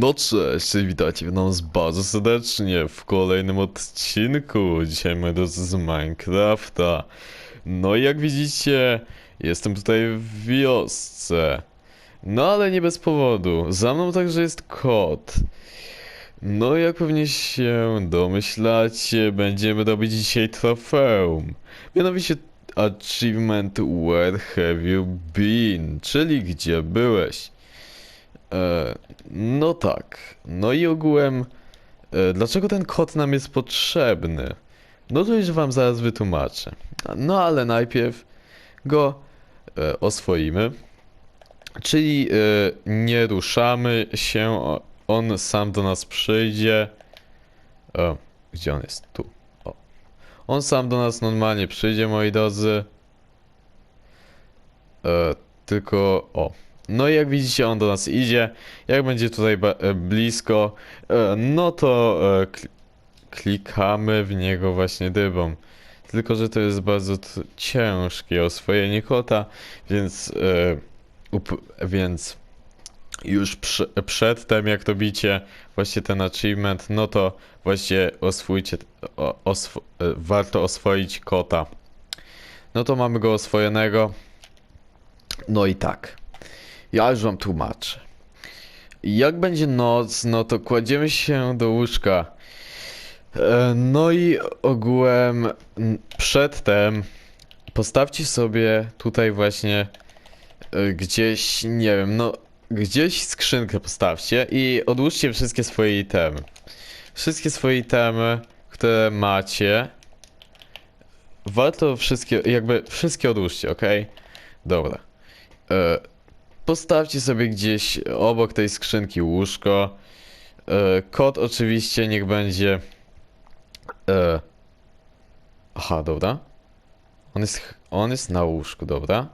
No cześć, witajcie nas bardzo serdecznie w kolejnym odcinku. Dzisiaj drodzy z Minecrafta. No i jak widzicie, jestem tutaj w wiosce. No ale nie bez powodu. Za mną także jest kot. No jak pewnie się domyślacie, będziemy robić dzisiaj trofeum. Mianowicie achievement Where have you been? Czyli gdzie byłeś? E, no tak. No i ogółem, e, dlaczego ten kod nam jest potrzebny? No to już wam zaraz wytłumaczę. No ale najpierw go e, oswoimy. Czyli nie ruszamy się, on sam do nas przyjdzie. O, gdzie on jest? Tu. O. On sam do nas normalnie przyjdzie, moi drodzy. Tylko, o. No i jak widzicie, on do nas idzie. Jak będzie tutaj e, blisko, e, no to e, kl- klikamy w niego właśnie dybą. Tylko, że to jest bardzo ciężkie oswojenie kota, więc, więc już prze- przedtem, jak to bicie, właśnie ten achievement, no to właśnie oswójcie, warto oswoić kota. No to mamy go oswojonego. No i tak. Ja już wam tłumaczę. Jak będzie noc, no to kładziemy się do łóżka. E, No i ogółem przedtem postawcie sobie tutaj właśnie e, gdzieś, nie wiem, no gdzieś skrzynkę postawcie i odłóżcie wszystkie swoje itemy. Wszystkie swoje itemy, które macie. Warto wszystkie, jakby wszystkie odłóżcie, ok? Dobra. Postawcie sobie gdzieś obok tej skrzynki łóżko. E, kod oczywiście niech będzie. E, aha, dobra. On jest, on jest na łóżku, dobra.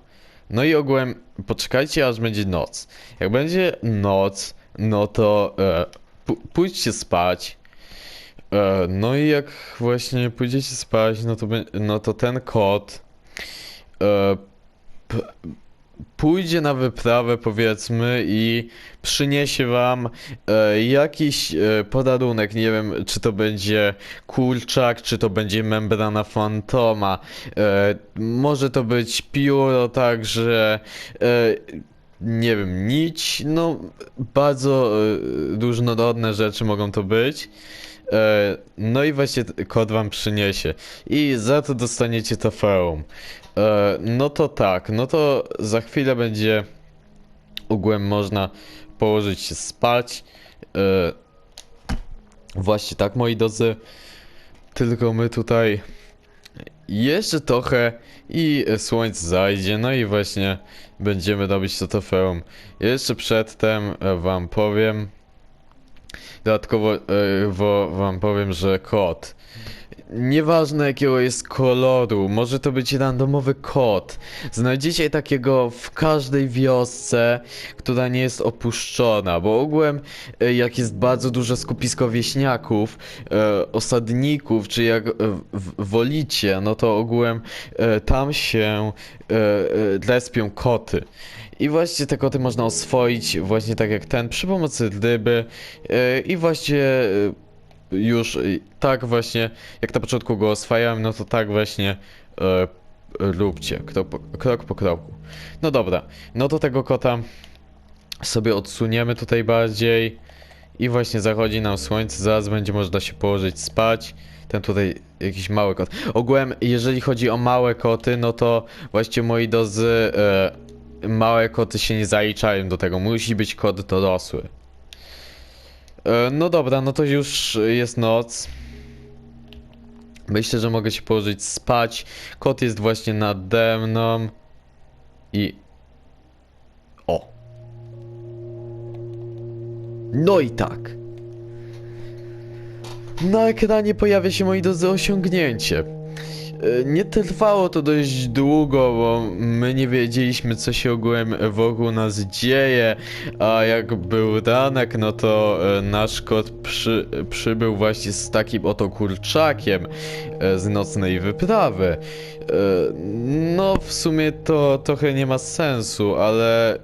No i ogółem poczekajcie aż będzie noc. Jak będzie noc, no to e, pójdźcie spać. No i jak właśnie pójdziecie spać, no to, no to ten kod pójdzie na wyprawę, powiedzmy, i przyniesie wam e, jakiś e, podarunek. Nie wiem, czy to będzie kurczak, czy to będzie membrana fantoma. E, może to być pióro, także. E, nie wiem, nić, no bardzo e, różnorodne rzeczy mogą to być. E, no i właśnie kod wam przyniesie. I za to dostaniecie trofeum. E, no to tak, no to za chwilę będzie ogółem można położyć się spać. E, właśnie tak, moi drodzy. Tylko my tutaj jeszcze trochę i słońce zajdzie, no i właśnie będziemy robić to trofeum. Jeszcze przedtem wam powiem, dodatkowo wo, wam powiem, że kod Nieważne jakiego jest koloru, może to być randomowy kod. Znajdziecie takiego w każdej wiosce, która nie jest opuszczona, bo ogółem e, jak jest bardzo duże skupisko wieśniaków, e, osadników, czy jak e, wolicie, no to ogółem tam się respią koty. I właśnie te koty można oswoić właśnie tak jak ten przy pomocy ryby i właśnie już y, tak właśnie, jak na początku go oswajałem, no to tak właśnie e, róbcie, krok po, krok po kroku. No dobra, no to tego kota sobie odsuniemy tutaj bardziej i właśnie zachodzi nam słońce, zaraz będzie można się położyć spać. Ten tutaj jakiś mały kot. Ogółem, jeżeli chodzi o małe koty, no to właśnie moi drodzy, e, małe koty się nie zaliczają do tego, musi być kot dorosły. E, No dobra, no to już jest noc. Myślę, że mogę się położyć spać. Kot jest właśnie nade mną. I. O. No i tak. Na ekranie pojawia się, moi drodzy, osiągnięcie. E, Nie trwało to dość długo, bo my nie wiedzieliśmy, co się ogółem wokół nas dzieje, a jak był ranek, no to e, nasz kot przy, przybył właśnie z takim oto kurczakiem e, z nocnej wyprawy. No, w sumie to trochę nie ma sensu, ale,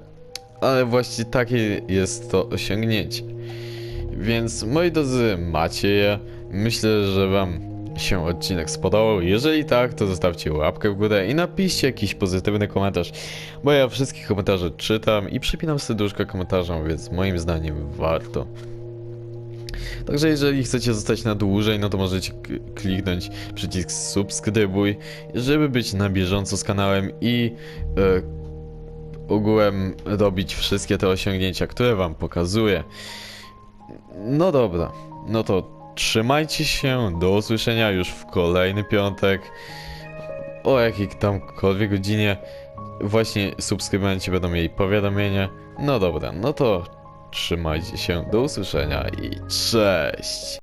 ale właśnie takie jest to osiągnięcie. Więc moi drodzy, macie je. Myślę, że wam się odcinek spodobał. Jeżeli tak, to zostawcie łapkę w górę i napiszcie jakiś pozytywny komentarz, bo ja wszystkie komentarze czytam i przypinam serduszko komentarzom, więc moim zdaniem warto. Także jeżeli chcecie zostać na dłużej, no to możecie kliknąć przycisk subskrybuj, żeby być na bieżąco z kanałem i e, ogółem robić wszystkie te osiągnięcia, które wam pokazuję. No dobra, no to trzymajcie się, do usłyszenia już w kolejny piątek. O jakiej tamkolwiek godzinie właśnie subskrybenci będą mieli powiadomienie. No dobra, no to trzymajcie się, do usłyszenia i cześć!